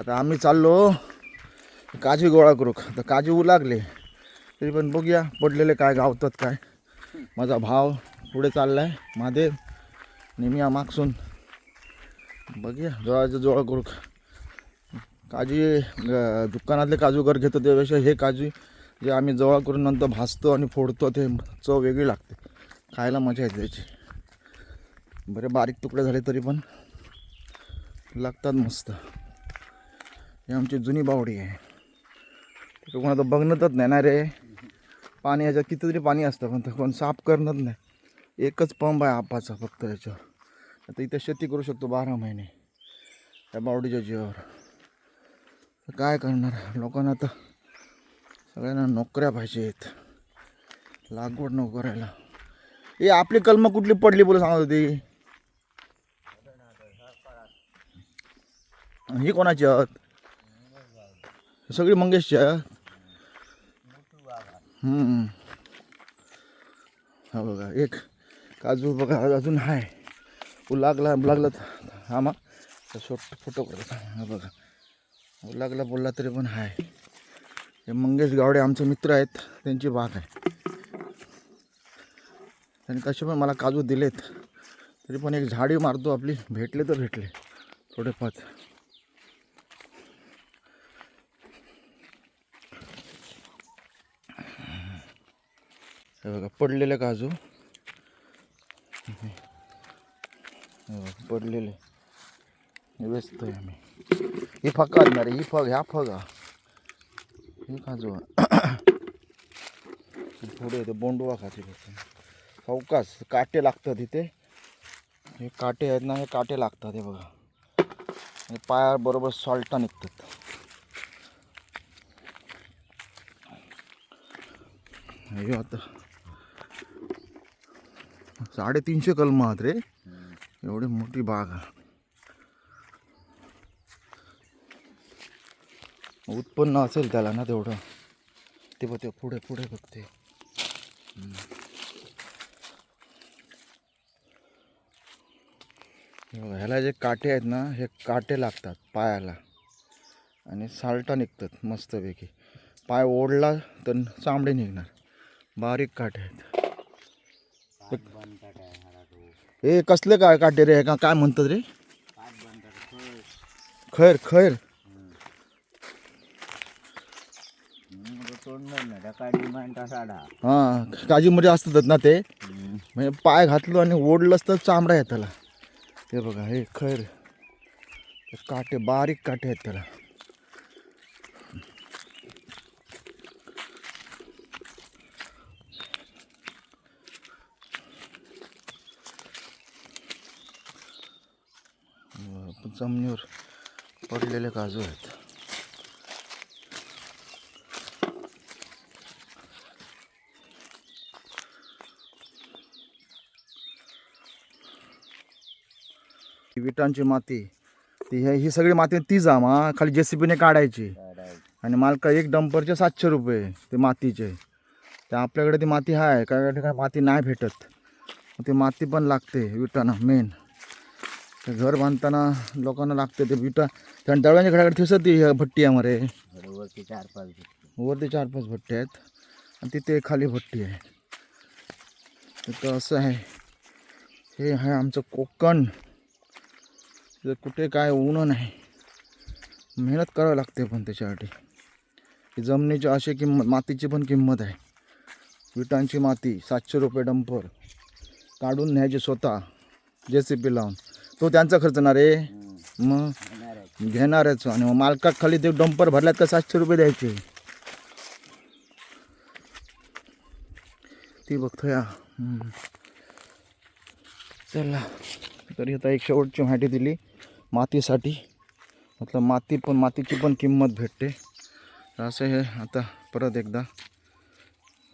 आता आम्ही चाललो. काजू गोळा करू. आता काजू लागले. तरी पण बघूया पडलेले काय गावतात काय. माझा भाव पुढे चालला आहे महादेव नेहमी मागसून. बघूया. जोळाचं जोळा करू. काजू दुकानातले काजू घर घेतो त्यापेक्षा हे काजू जे आम्ही जवळ करून नंतर भाजतो आणि फोडतो ते चव वेगळी लागते. खायला मजा येते त्याची. बरे बारीक तुकडे झाले तरी पण लागतात मस्त. ही आमची जुनी बावडी आहे. तिकडे कोणाला बघणतच नाही ना रे. पाणी याच्यात कितीतरी पाणी असतं पण ते कोण साफ करणंच नाही. एकच पंप आहे आपाचा फक्त याच्यावर. आता इथे शेती करू शकतो बारा महिने. त्या बावडीच्या जीवावर. तर काय करणार? लोकांना तर सगळ्यांना नोकऱ्या पाहिजेत. लागवड नको करायला. ए आपली कलम कुठली पडली बोल सांगत होती ही कोणाची आहेत? सगळी मंगेशच्या? हा बघा एक काजू बघा अजून आहे उ लागला लागला हा मग फोटो करतो हा बघा. उ लागला बोलला तरी पण आहे हे मंगेश गावडे आमचे मित्र आहेत त्यांची बाग आहे. त्यांनी तसे पण मला काजू दिलेत. तरी पण एक झाडी मारतो आपली. भेटले तर भेटले. थोडेफार. हे बघा पडलेलं काजू पडलेले. हे आहे आम्ही. ही फका आहे ही फग ह्या फगा ही. काजू पुढे येते बोंडवा खाते फक्त? काटे लागतात इथे. हे काटे आहेत ना हे काटे लागतात हे बघा. हे पाया बरोबर सॉल्टा निघतात. हे आता साडेतीनशे कलम आहात रे. एवढी मोठी बाग. आहे उत्पन्न असेल त्याला ना तेवढं. ते बघ ते पुढे पुढे बघते ह्याला जे काटे आहेत ना हे काटे लागतात पायाला. आणि साल्टा निघतात मस्तपैकी. पाय ओढला तर चांबडे निघणार. बारीक काटे आहेत. हे कसले काय काटे रे? का काय म्हणतात रे? खैर खैर. हा काजीमध्ये असतात ना ते. म्हणजे पाय घातलो आणि ओढलंच तर चामडा आहे त्याला. ते बघा हे खैर. काटे बारीक काटे आहेत त्याला. जमिनीवर पडलेले काजू आहेत. विटांची माती ती हे- ही सगळी माती ती जामा खाली जेसीबीने काढायची. आणि मालका एक डंपरचे सातशे रुपये ते मातीचे. ते आपल्याकडे ती माती आहे काय ठिकाणी माती नाही भेटत. ती माती पण लागते विटांना मेन घर बांधताना लोकांना लागते ते विटा. त्या दळवांच्या घराकडे ठेसत ती ह्या भट्टी आहे मरे वरती चार पाच वरती चार पाच भट्टी आहेत. आणि तिथे खाली भट्टी आहे. तर असं आहे. हे आहे आमचं कोकण. कुठे काय ऊन नाही. मेहनत करावी लागते पण त्याच्यासाठी. ही जमिनीची अशी किंमत मातीची पण किंमत आहे. विटांची माती सातशे रुपये डंपर. काढून न्यायची स्वतः. जे सी पी लावून. तो त्यांचा खर्च ना रे मग घेणारच. आणि मग मालकाक खाली ते डंपर भरल्यात का सातशे रुपये द्यायचे? ती बघतोय. हा. हम्म. चला. तरी आता एक शेवटची माहिती दिली. मातीसाठी. म्हटलं माती पण मातीची पण किंमत भेटते. असं हे आता परत एकदा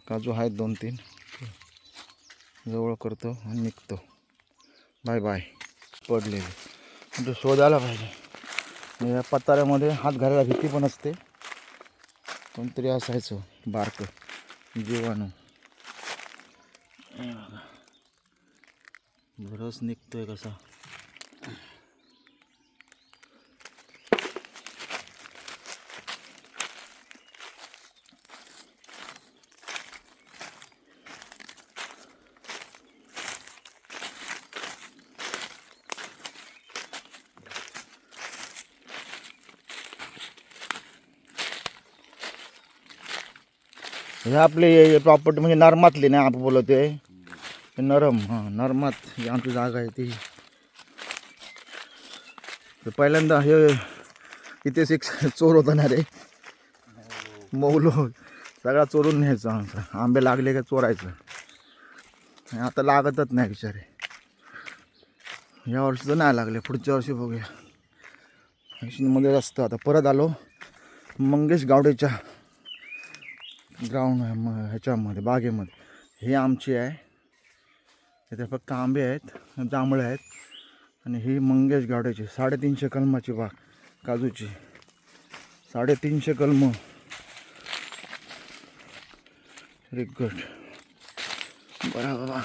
काजू आहेत दोन तीन जवळ करतो आणि निघतो. बाय बाय पडलेले. म्हणजे शोधायला पाहिजे. म्हणजे या पताऱ्यामध्ये हात घालायला भीती पण असते. कोणतरी असायचं बारकं जीवाणू. हे रस निघतोय कसा. हे आपले प्रॉपर्टी म्हणजे नरमातली नाही आपण बोलत आहे. नरम हां नरमात ही आमची जागा आहे ती. तर पहिल्यांदा हे इथेच एक चोर होता ना रे. मौलो सगळा चोरून न्यायचा आमचा. आंबे लागले का चोरायचं. आता लागतच नाही बिचारे. या वर्षी तर नाही लागले पुढच्या वर्षी बघूया. मध्ये असतं आता परत आलो. मंगेश गावडेच्या ग्राउंड ह्याच्यामध्ये बागेमध्ये. हे आमची आहे. इथे फक्त आंबे आहेत जांभळे आहेत आणि ही मंगेश गावड्याची साडेतीनशे कलमाची बाग काजूची. साडेतीनशे कलम. Very good. बरा बाबा.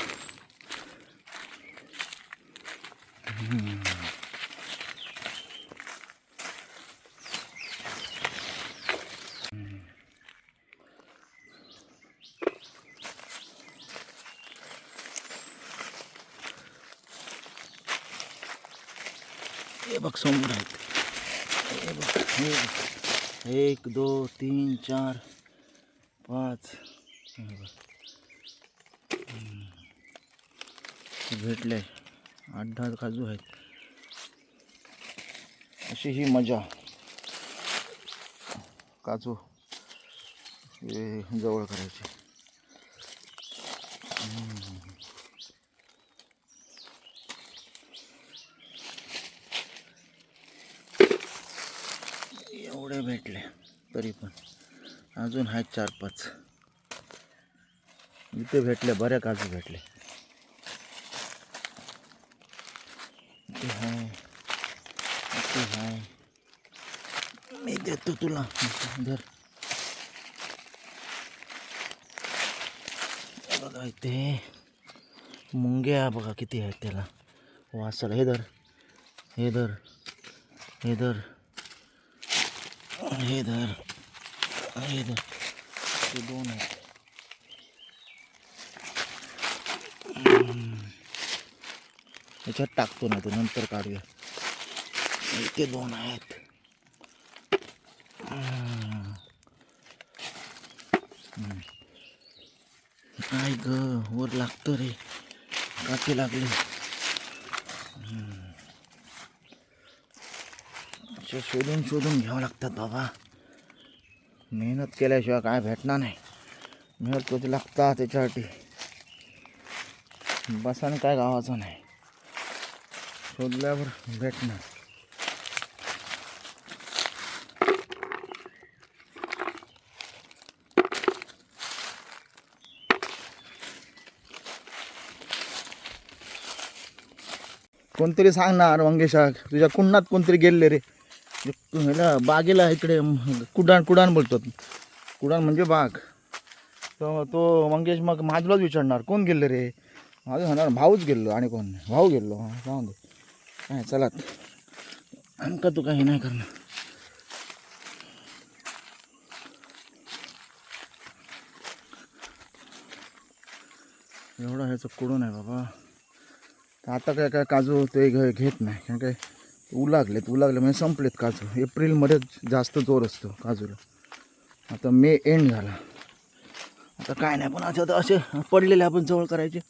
हे बघ समोर आहेत. हे बघ हे बघ. एक दोन तीन चार पाच. हे बघ. भेटले. आठ दहा काजू आहेत. अशी ही मजा. काजू हे जवळ करायचे. एवढे भेटले तरी पण. अजून आहेत चार पाच. इथे भेटले बऱ्या काजू भेटले. इथे हाय इथे हाय. मी देतो तुला. धर. बघा इथे. मुंग्या बघा किती आहेत त्याला. वासाला हे धर. हे धर. हे धर. हे धर. हे धर. ते दोन आहेत. त्याच्यात टाकतो ना तो नंतर काढूया. इथे दोन आहेत. काय ग वर लागतं रे. काटे लागले. असे शोधून शोधून घ्यावं लागतात बाबा. मेहनत केल्याशिवाय काय भेटणार नाही. मेहनत कधी लागता त्याच्यासाठी. बसाने काय गावाचं नाही. शोधल्यावर भेटणार. कोणतरी सांगणार मंगेशा तुझ्या कुंडात कोणतरी गेले रे? ह्याला बागेला इकडे कुडाण कुडाण बोलतो कुडाण म्हणजे बाग. तो तो मंगेश मग माझलाच विचारणार कोण गेलं रे? माझं म्हणणार भाऊच गेलो आणि कोण नाही? भाऊ गेलो हां जाऊन दे. काय चला. आमका तू काही नाही करणार. एवढा ह्याचं कुडून आहे बाबा. आता काय काय काजू ते घ- घेत नाही. कारण काय ऊ लागलेत ऊ लागले म्हणजे संपलेत काजू. एप्रिलमध्येच जास्त जोर असतो काजूला. आता मे एंड झाला. आता काय नाही पण आता असे पडलेले आपण जवळ करायचे.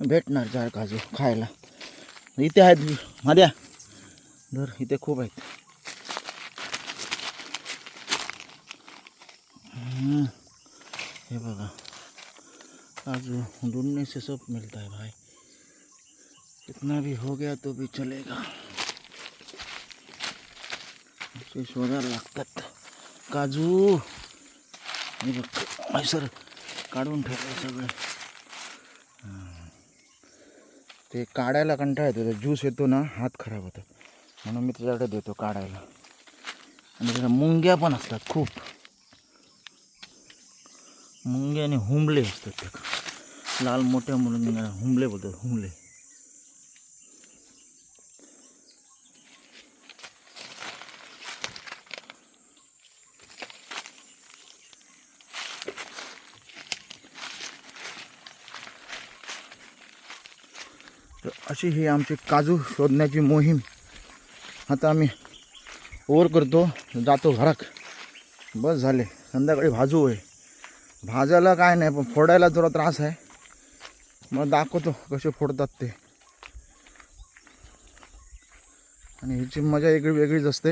भेटणार चार काजू खायला. इथे आहेत माद्या. धर इथे खूप आहेत. हे बघा. काजू ढूंढने से सब मिलता है भाई. कितना भी हो गया तो भी चलेगा. ते शोधायला लागतात. काजू. हे बघ सर काढून ठेवलं सगळं. ते काढायला कंटाळ येतो ज्यूस येतो ना हात खराब होतो. म्हणून मी त्याच्याकडे देतो काढायला. आणि त्याच्या मुंग्या पण असतात खूप. मुंग्याने आणि हुंबले असतात त्या लाल मोठ्या मुलांना हुंबले बोलतात हुंबले. अशी ही आमची काजू शोधण्याची मोहीम. आता आम्ही ओवर करतो जातो घरात. बस झाले. संध्याकाळी भाजू आहे भाजायला काय नाही पण फोडायला जरा त्रास आहे. मग दाखवतो कसे फोडतात ते. आणि ह्याची मजा वेगळी वेगळीच असते.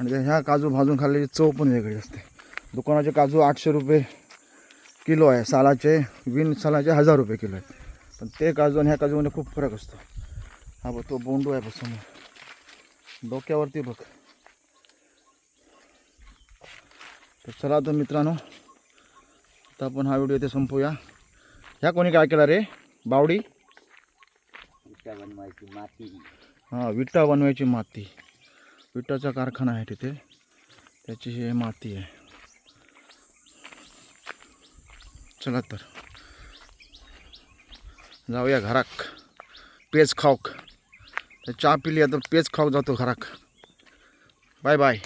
आणि ह्या काजू भाजून खाल्ल्याची चव पण वेगळी असते. दुकानाचे काजू आठशे रुपये किलो आहे. सालाचे विन सालाचे हजार रुपये किलो आहे पण ते काजू आणि ह्या काजूमध्ये खूप फरक असतो. हा बघ तो बोंडू आहे बघ समोर. डोक्यावरती बघ. तर चला तर मित्रांनो आता आपण हा व्हिडिओ इथे संपूया. ह्या कोणी काय केला रे? बावडी? विटा बनवायची माती हां विटा बनवायची माती. विटाचा कारखाना आहे तिथे. त्याची ही माती आहे. चला तर. जाऊया घराक. पेज खाऊक. चहा पिली आता पेज खाऊक जातो घराक. Bye bye.